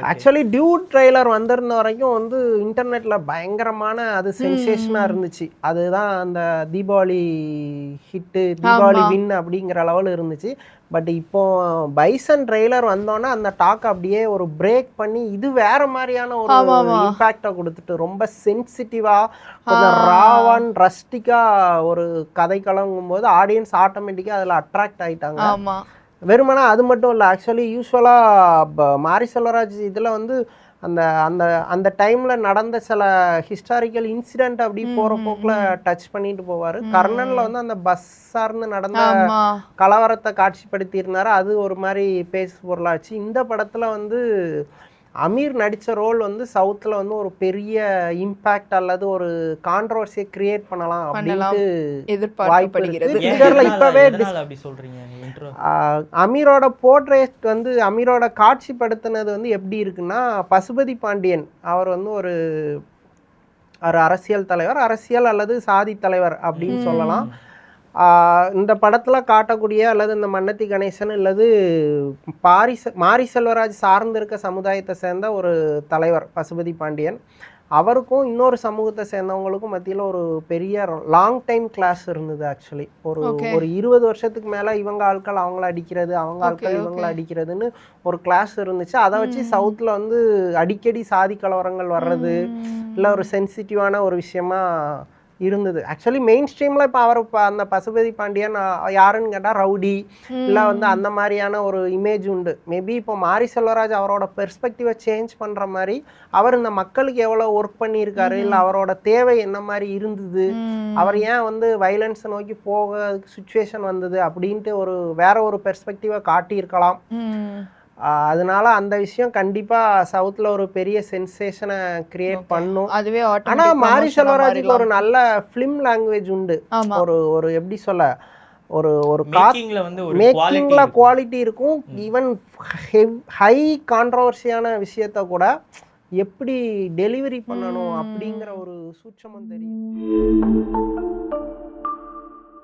Actually Dude trailer வந்திருந்த வரைக்கும் வந்து இன்டர்நெட்ல பயங்கரமான அது சென்சேஷனாக இருந்துச்சு. அதுதான் அந்த தீபாவளி ஹிட்டு தீபாவளி வின் அப்படிங்கிற லெவல் இருந்துச்சு. பட் இப்போ பைசன் ட்ரெய்லர் வந்தோன்னே அந்த டாக் அப்படியே ஒரு பிரேக் பண்ணி இது வேற மாதிரியான ஒரு இம்பாக்டை கொடுத்துட்டு ரொம்ப சென்சிட்டிவா கொஞ்சம் ராவான் ரஸ்டிக்கா ஒரு கதை கலங்கும் போது ஆடியன்ஸ் ஆட்டோமேட்டிக்காக அதில் அட்ராக்ட் ஆயிட்டாங்க. வெறுமனா அது மட்டும் இல்லை ஆக்சுவலி யூஸ்வலாக மாரி செல்வராஜ் இதில் வந்து அந்த அந்த அந்த டைமில் நடந்த சில ஹிஸ்டாரிக்கல் இன்சிடென்ட் அப்படி போகிற போக்கில் டச் பண்ணிட்டு போவார். கர்ணனில் வந்து அந்த பஸ் சார்ந்து நடந்த கலவரத்தை காட்சிப்படுத்தியிருந்தாரு. அது ஒரு மாதிரி பேசு பொருளாச்சு இந்த படத்தில் வந்து அமீர் நடித்த ரோல் வந்து சவுத்தில் வந்து ஒரு பெரிய இம்பேக்ட் அல்லது ஒரு கான்ட்ரவர்சியை கிரியேட் பண்ணலாம் அப்படின்ட்டு வாய்ப்பு இப்பவே அமீரோட போர்ட்ரேட் வந்து அமீரோட காட்சிப்படுத்தினது வந்து எப்படி இருக்குன்னா பசுபதி பாண்டியன். அவர் வந்து ஒரு ஒரு அரசியல் தலைவர் அரசியல் அல்லது சாதி தலைவர் அப்படின்னு சொல்லலாம். இந்த படத்தில் காட்டக்கூடிய அல்லது இந்த மன்னத்தி கணேசன் அல்லது பாரி செ- மாரி செல்வராஜ் சார்ந்திருக்க சமுதாயத்தை சேர்ந்த ஒரு தலைவர் பசுபதி பாண்டியன். அவருக்கும் இன்னொரு சமூகத்தை சேர்ந்தவங்களுக்கும் மத்தியில் ஒரு பெரிய லாங் டைம் கிளாஸ் இருந்தது ஆக்சுவலி ஒரு. ஒரு இருபது வருஷத்துக்கு மேலே இவங்க ஆட்கள் அவங்கள அடிக்கிறது அவங்க ஆட்கள் இவங்கள. அடிக்கிறதுன்னு ஒரு கிளாஸ் இருந்துச்சு. அதை வச்சு சவுத்தில் வந்து அடிக்கடி சாதி கலவரங்கள் வர்றது இல்லை ஒரு சென்சிட்டிவான ஒரு விஷயமா இருந்தது. ஆக்சுவலி மெயின் ஸ்ட்ரீமில் இப்போ அவர் அந்த பசுபதி பாண்டியன் யாருன்னு கேட்டால் ரவுடி இல்லை வந்து அந்த மாதிரியான ஒரு இமேஜ் உண்டு. மேபி இப்போ மாரி செல்வராஜ் அவரோட பெர்ஸ்பெக்டிவை சேஞ்ச் பண்ணுற மாதிரி அவர் இந்த மக்களுக்கு எவ்வளோ ஒர்க் பண்ணியிருக்காரு இல்லை அவரோட தேவை என்ன மாதிரி இருந்தது அவர் ஏன் வந்து வைலன்ஸை நோக்கி போக சுச்சுவேஷன் வந்தது அப்படின்ட்டு ஒரு வேற ஒரு பெர்ஸ்பெக்டிவை காட்டியிருக்கலாம். அதனால அந்த விஷயம் கண்டிப்பா சவுத்ல ஒரு பெரிய சென்சேஷனை கிரியேட் பண்ணும். அதுவே ஆனா மாரி செல்வராஜுக்கு ஒரு. நல்ல ஃபிலிம் லாங்குவேஜ் உண்டு. ஒரு ஒரு எப்படி சொல்ல ஒரு ஒரு மேக்கிங்ல வந்து ஒரு மேக்கிங்ல குவாலிட்டி குவாலிட்டி இருக்கும். ஈவன் ஹை கான்ட்ரவர்சியான விஷயத்த கூட எப்படி டெலிவரி பண்ணணும் அப்படிங்கிற ஒரு சூட்சமும் தெரியும்.